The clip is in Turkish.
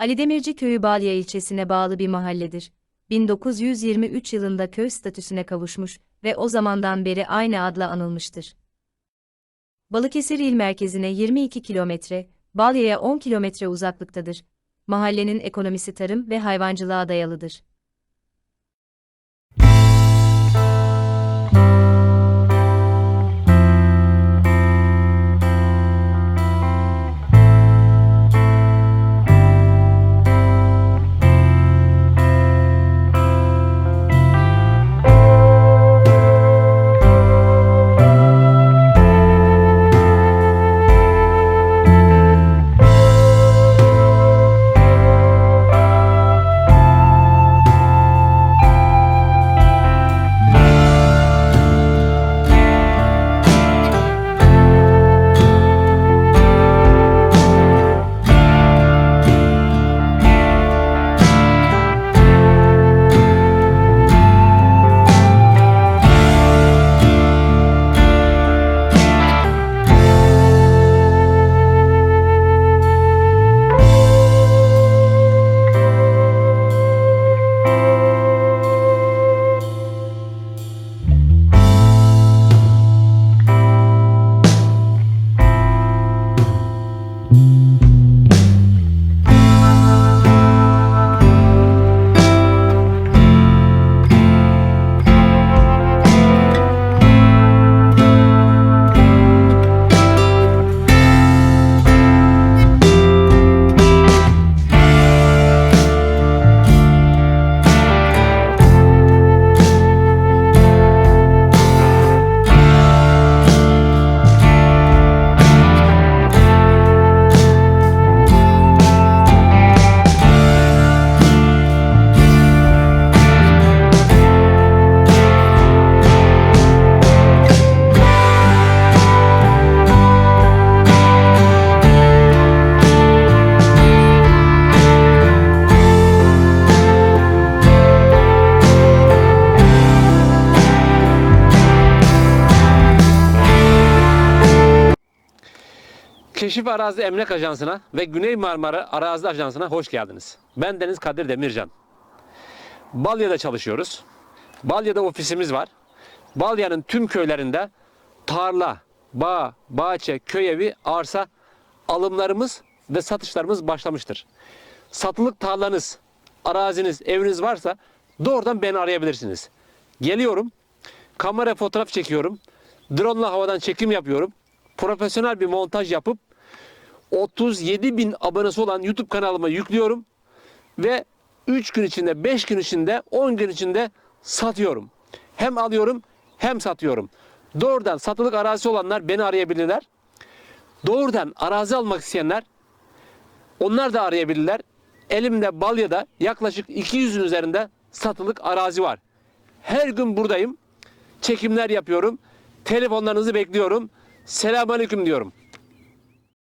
Ali Demirci Köyü Balya ilçesine bağlı bir mahalledir. 1923 yılında köy statüsüne kavuşmuş ve o zamandan beri aynı adla anılmıştır. Balıkesir il merkezine 22 kilometre, Balya'ya 10 kilometre uzaklıktadır. Mahallenin ekonomisi tarım ve hayvancılığa dayalıdır. Keşif Arazi Emlak Ajansı'na ve Güney Marmara Arazi Ajansı'na hoş geldiniz. Ben Deniz Kadir Demircan. Balya'da çalışıyoruz. Balya'da ofisimiz var. Balya'nın tüm köylerinde tarla, bağ, bahçe, köy evi, arsa alımlarımız ve satışlarımız başlamıştır. Satılık tarlanız, araziniz, eviniz varsa doğrudan beni arayabilirsiniz. Geliyorum, kamera fotoğraf çekiyorum, drone ile havadan çekim yapıyorum. Profesyonel bir montaj yapıp 37 bin abonesi olan YouTube kanalıma yüklüyorum ve 3 gün içinde, 5 gün içinde, 10 gün içinde satıyorum. Hem alıyorum hem satıyorum. Doğrudan satılık arazisi olanlar beni arayabilirler. Doğrudan arazi almak isteyenler onlar da arayabilirler. Elimde Balya'da yaklaşık 200'ün üzerinde satılık arazi var. Her gün buradayım. Çekimler yapıyorum. Telefonlarınızı bekliyorum. Selamünaleyküm diyorum.